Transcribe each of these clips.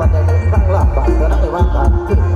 วันใดในตั้งหลักบาทเท่านั้นในวันตาท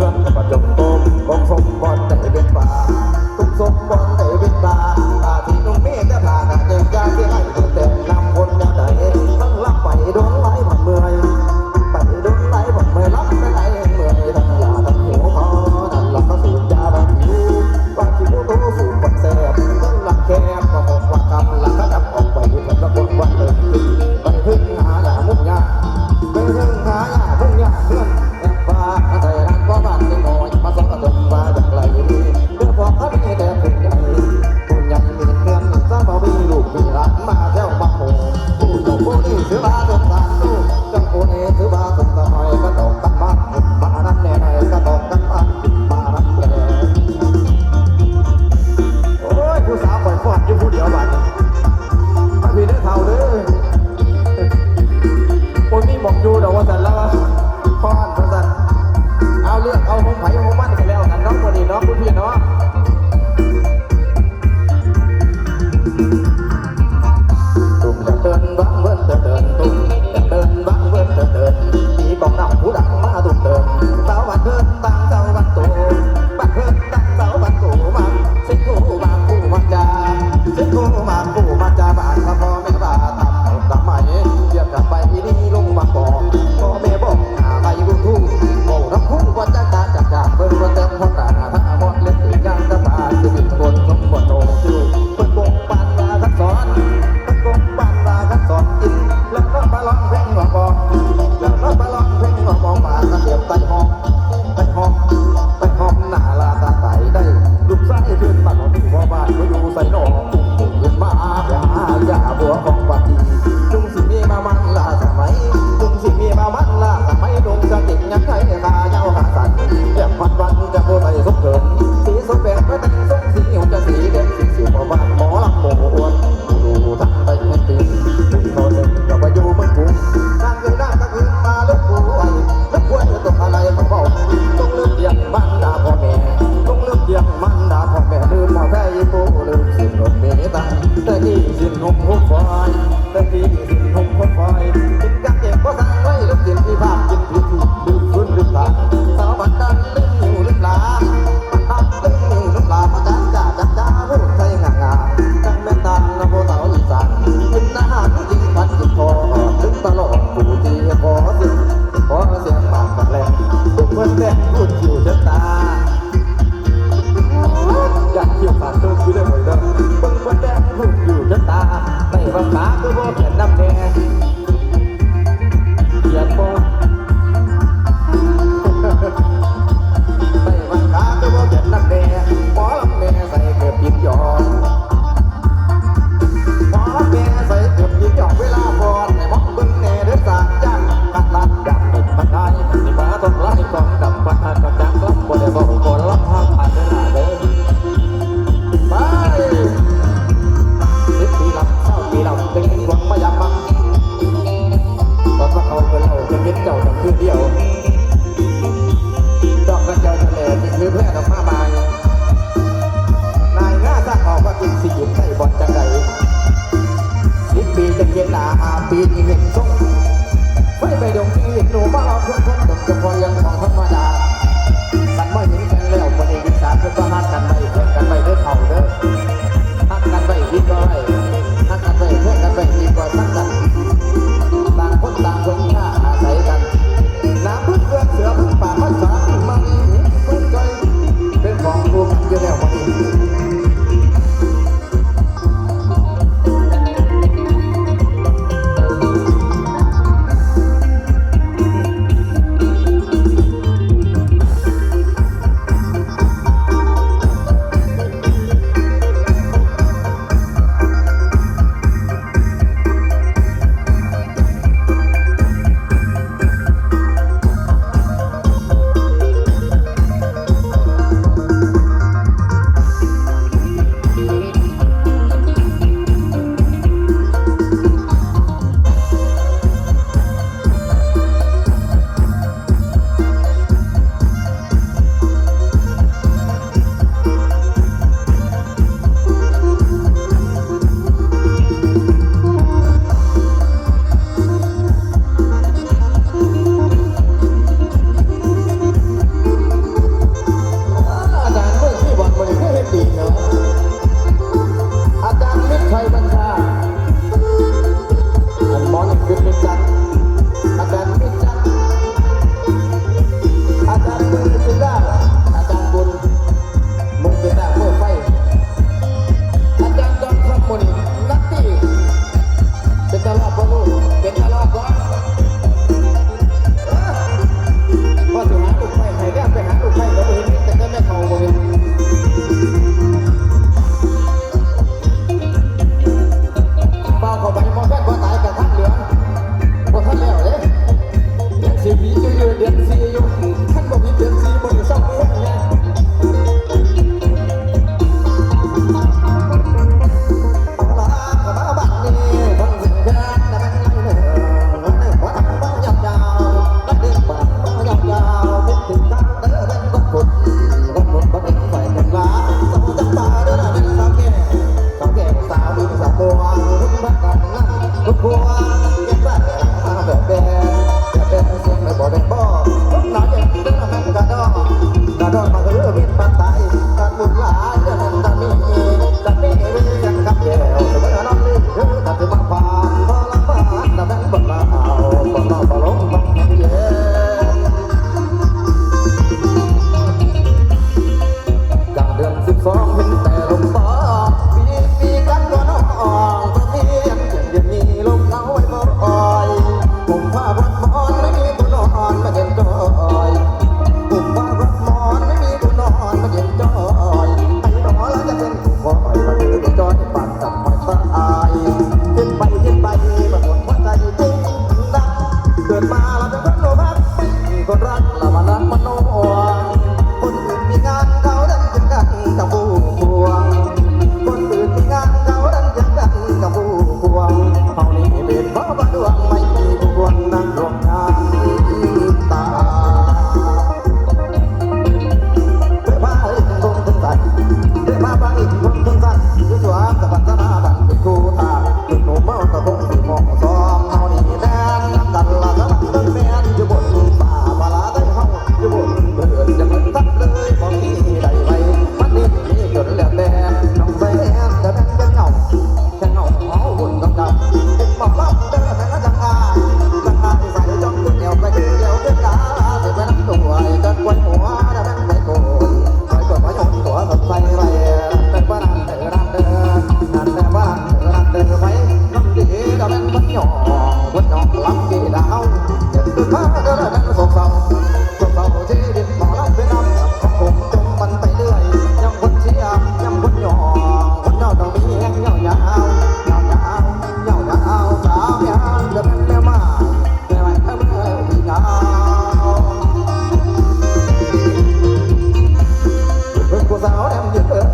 ผู้สาวแนมยืนเ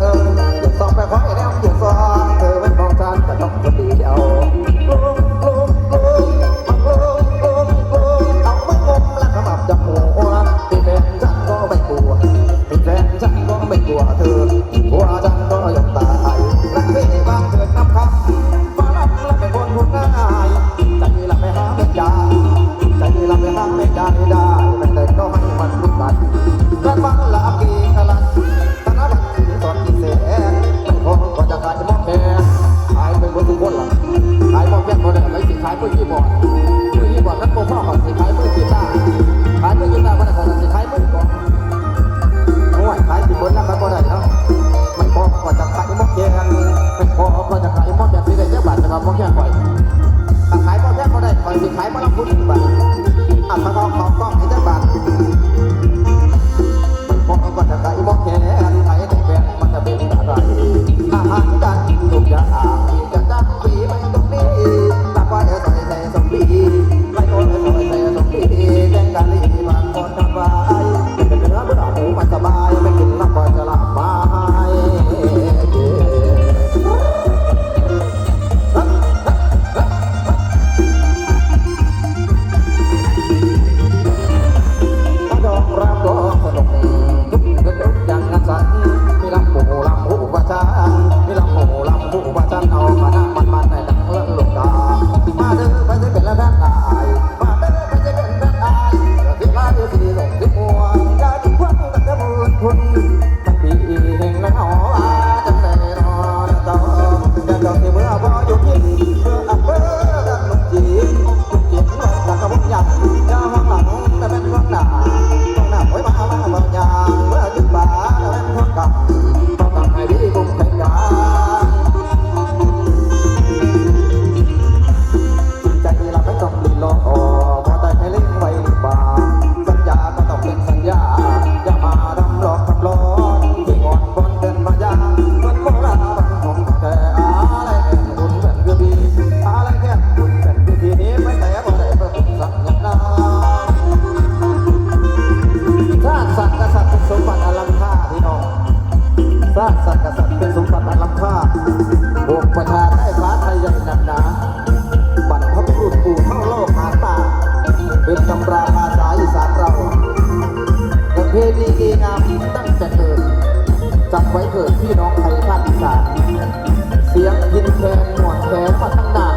ออ เสียงยินแคงหนอดแขนมาตั้งหน้า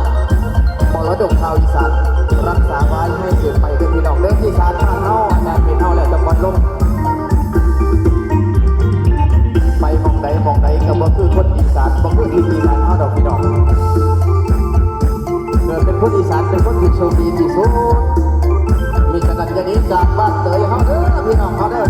มรดกชาวอีสานรักษาไว้ให้เสียไปด้วยพี่น้องเล่กที่ชาติทางนอกแอนเป็นเน่าแล้วจะบอลลมไปมองใดมองใดก็บ่คือคนอีสานบ่คือคนอีสานเน่าดอกพี่น้องเกิดเป็นคนอีสานเป็นคนที่โชคดีที่สุดมีจักรยานนี้จากบ้านเตยเฮาเด้อพี่น้องเฮาเด้อ